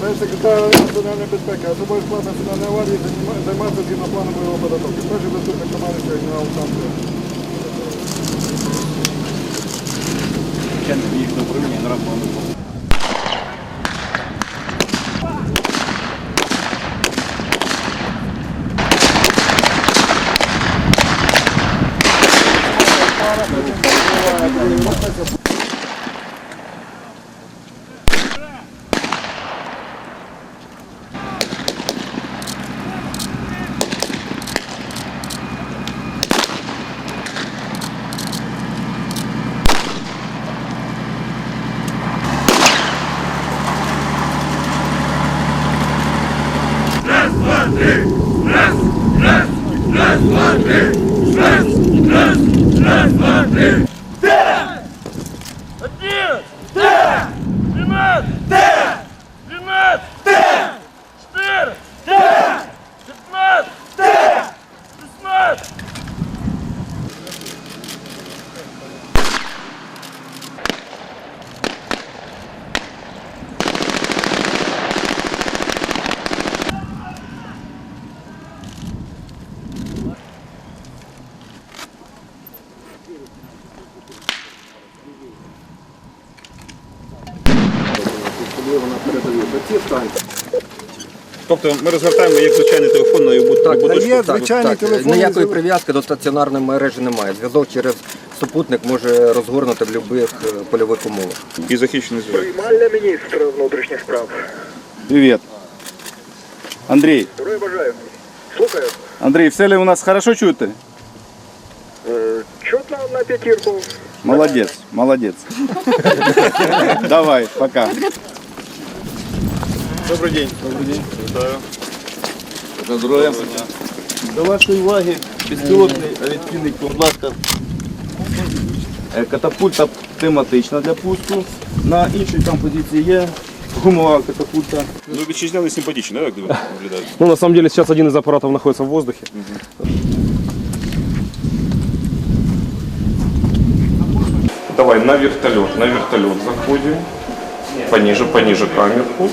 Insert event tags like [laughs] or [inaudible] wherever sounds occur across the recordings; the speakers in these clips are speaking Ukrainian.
Секретар національної безпеки, особовий склад національної аварії займа- займається згідно плану бойового підготовки. Перший заступник командуючого генерал Олександр. Начальник їхнього управління генерал Павло. Тобто ми розгортаємо як звичайний телефон на любу Так, любу та є звичайний так, телефон. ніякої прив'язки до стаціонарної мережі немає. Зв'язок через супутник може розгорнути в будь-яких е, польових умовах. І захищений зв'язок. Приймальня міністра внутрішніх справ. Привет. Андрей, Здоров'я бажаю. Слухаю. Андрей, все ли у нас хорошо чути? Е, Чутно на п'ятірку. Молодец, молодец. [laughs] Давай, пока. Добрий день. Добрий день. Вітаю. Здоров'я. До вашої уваги безпілотний авіаційний, будь ласка. Е, Катапульта тематична для пуску. На іншій там позиції є гумова катапульта. Ну, вітчизняний симпатичний, да, як виглядає? Ну, на самом деле, сейчас один из аппаратов находится в воздухе. Давай на вертолет, на вертолет заходим. Пониже, пониже камерку.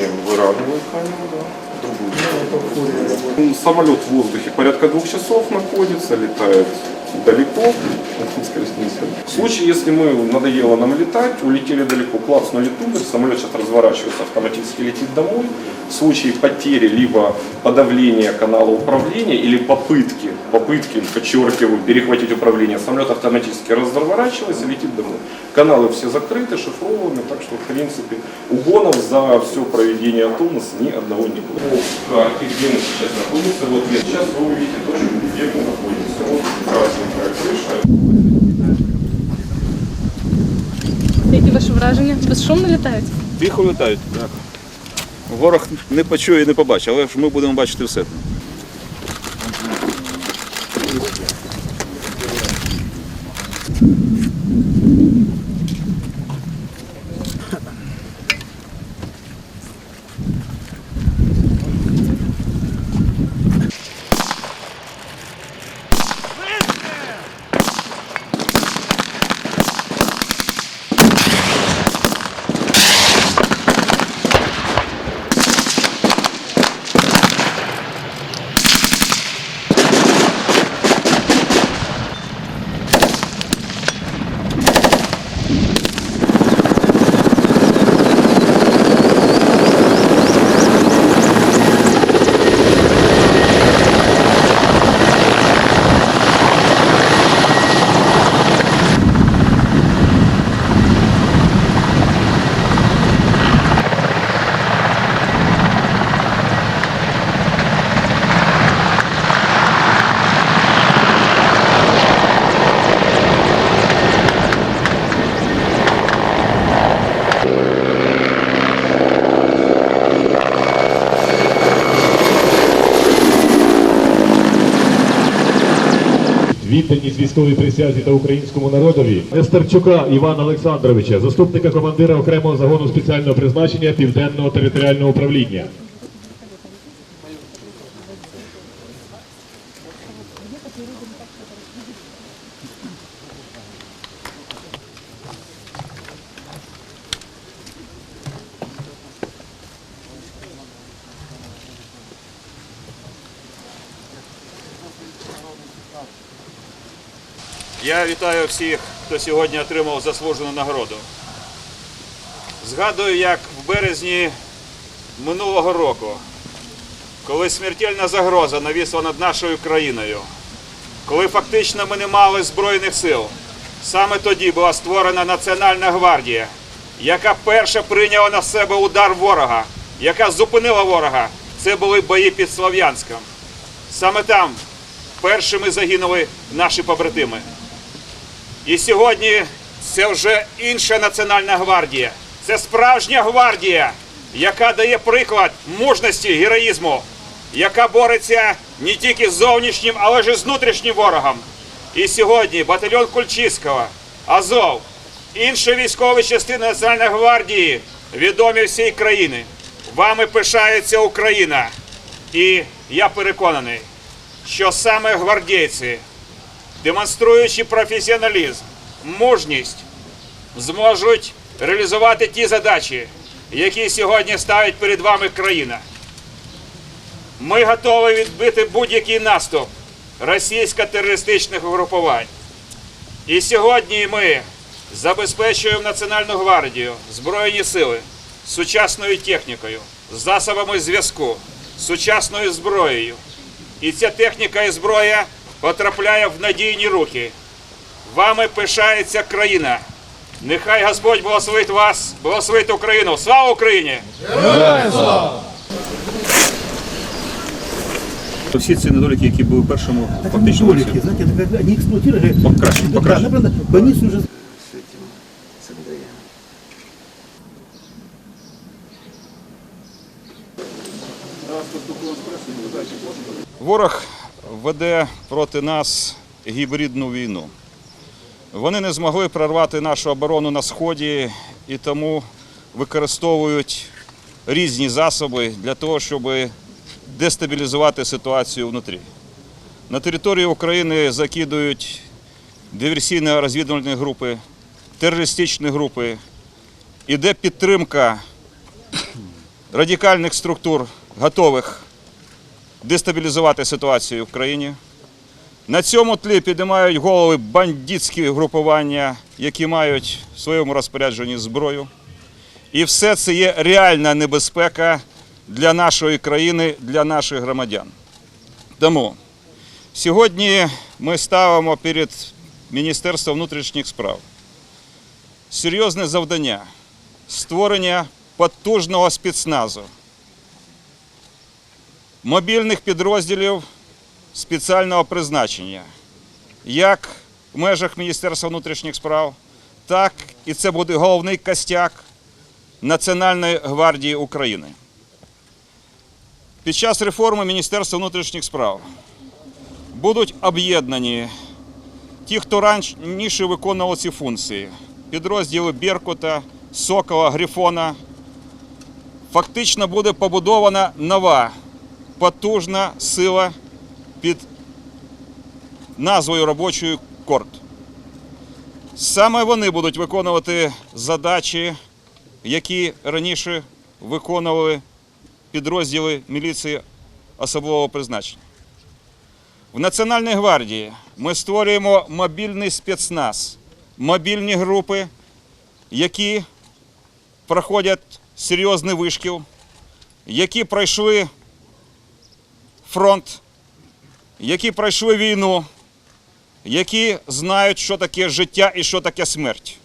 Не, выравнивай камеру, да. Другую. М, Самолет в воздухе порядка двух часов находится, летает далеко. В случае, если мы надоело нам летать, улетели далеко, классный тумблер, самолет сейчас разворачивается, автоматически летит домой. В случае потери либо подавления канала управления или попытки, попытки, подчеркиваю, перехватить управление, самолет автоматически разворачивается и летит домой. Каналы все закрыты, шифрованы, так что, в принципе, угонов за все проведение тонуса ни одного не было. Где мы сейчас находимся, вот сейчас вы увидите точку, где мы находимся. Вот красненькая крыша, враження? Безшумно літають? Тихо літають, так. Ворог не почує і не побачить, але ж ми будемо бачити все. Відданість військовій присязі та українському народові Нестерчука Івана Олександровича, заступника командира окремого загону спеціального призначення Південного територіального управління. Я вітаю всіх, хто сьогодні отримав заслужену нагороду. Згадую, як в березні минулого року, коли смертельна загроза навісла над нашою країною, коли фактично ми не мали Збройних сил, саме тоді була створена Національна гвардія, яка перша прийняла на себе удар ворога, яка зупинила ворога. Це були бої під Слов'янськом. Саме там першими загинули наші побратими. І сьогодні це вже інша Національна гвардія. Це справжня гвардія, яка дає приклад мужності, героїзму, яка бореться не тільки з зовнішнім, але ж і з внутрішнім ворогом. І сьогодні батальйон Кульчицького, Азов, інші військові частини Національної гвардії відомі всій країни. Вами пишається Україна. І я переконаний, що саме гвардійці демонструючи професіоналізм, мужність, зможуть реалізувати ті задачі, які сьогодні ставить перед вами країна. Ми готові відбити будь-який наступ російсько-терористичних угрупувань. І сьогодні ми забезпечуємо Національну гвардію, Збройні сили сучасною технікою, засобами зв'язку, сучасною зброєю. І ця техніка і зброя потрапляє в надійні руки. Вами пишається країна. Нехай Господь благословить вас, благословить Україну. Слава Україні! Всі ці недоліки, які були в першому фактично році. знаете, это когда они эксплуатировали, Покраще, да, покраще. например, больницу уже Ворог веде проти нас гібридну війну. Вони не змогли прорвати нашу оборону на сході і тому використовують різні засоби для того, щоб дестабілізувати ситуацію внутрі. На території України закидують диверсійно-розвідувальні групи, терористичні групи. Іде підтримка [clears throat] радикальних структур, готових дестабілізувати ситуацію в країні. На цьому тлі піднімають голови бандитські групування, які мають в своєму розпорядженні зброю. І все це є реальна небезпека для нашої країни, для наших громадян. Тому сьогодні ми ставимо перед Міністерством внутрішніх справ серйозне завдання створення потужного спецназу мобільних підрозділів спеціального призначення, як в межах Міністерства внутрішніх справ, так і це буде головний костяк Національної гвардії України. Під час реформи Міністерства внутрішніх справ будуть об'єднані ті, хто раніше виконував ці функції, підрозділи Беркута, Сокола, Грифона. Фактично буде побудована нова потужна сила під назвою робочої корт. Саме вони будуть виконувати задачі, які раніше виконували підрозділи міліції особливого призначення. В Національній гвардії ми створюємо мобільний спецназ, мобільні групи, які проходять серйозний вишкіл, які пройшли фронт, які пройшли війну, які знають, що таке життя і що таке смерть.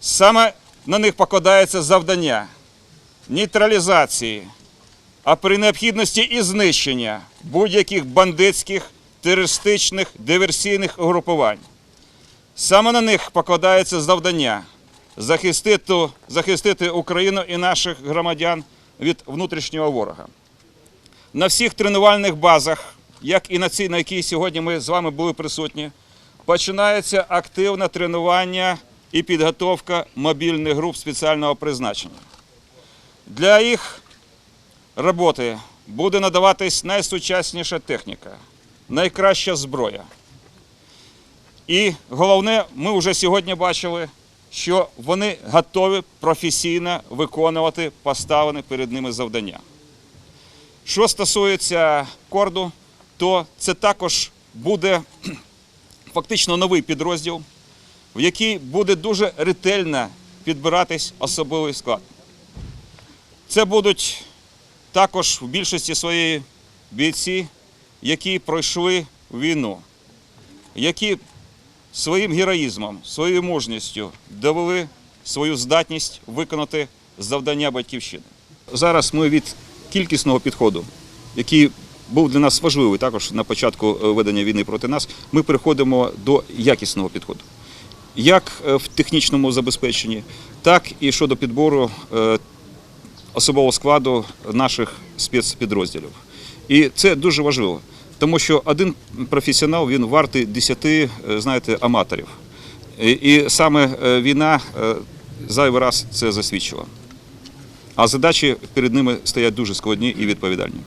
Саме на них покладається завдання нейтралізації, а при необхідності і знищення будь-яких бандитських, терористичних, диверсійних угрупувань. Саме на них покладається завдання захистити, захистити Україну і наших громадян від внутрішнього ворога на всіх тренувальних базах, як і на цій, на якій сьогодні ми з вами були присутні, починається активне тренування і підготовка мобільних груп спеціального призначення. Для їх роботи буде надаватись найсучасніша техніка, найкраща зброя. І головне, ми вже сьогодні бачили, що вони готові професійно виконувати поставлені перед ними завдання. Що стосується корду, то це також буде фактично новий підрозділ, в який буде дуже ретельно підбиратись особовий склад. Це будуть також в більшості своєї бійці, які пройшли війну, які своїм героїзмом, своєю мужністю довели свою здатність виконати завдання батьківщини. Зараз ми від кількісного підходу, який був для нас важливий також на початку е, ведення війни проти нас, ми переходимо до якісного підходу. Як е, в технічному забезпеченні, так і щодо підбору е, особового складу наших спецпідрозділів. І це дуже важливо, тому що один професіонал він вартий 10 е, знаєте, аматорів. І, саме війна зайвий раз це засвідчила. А задачі перед ними стоять дуже складні і відповідальні.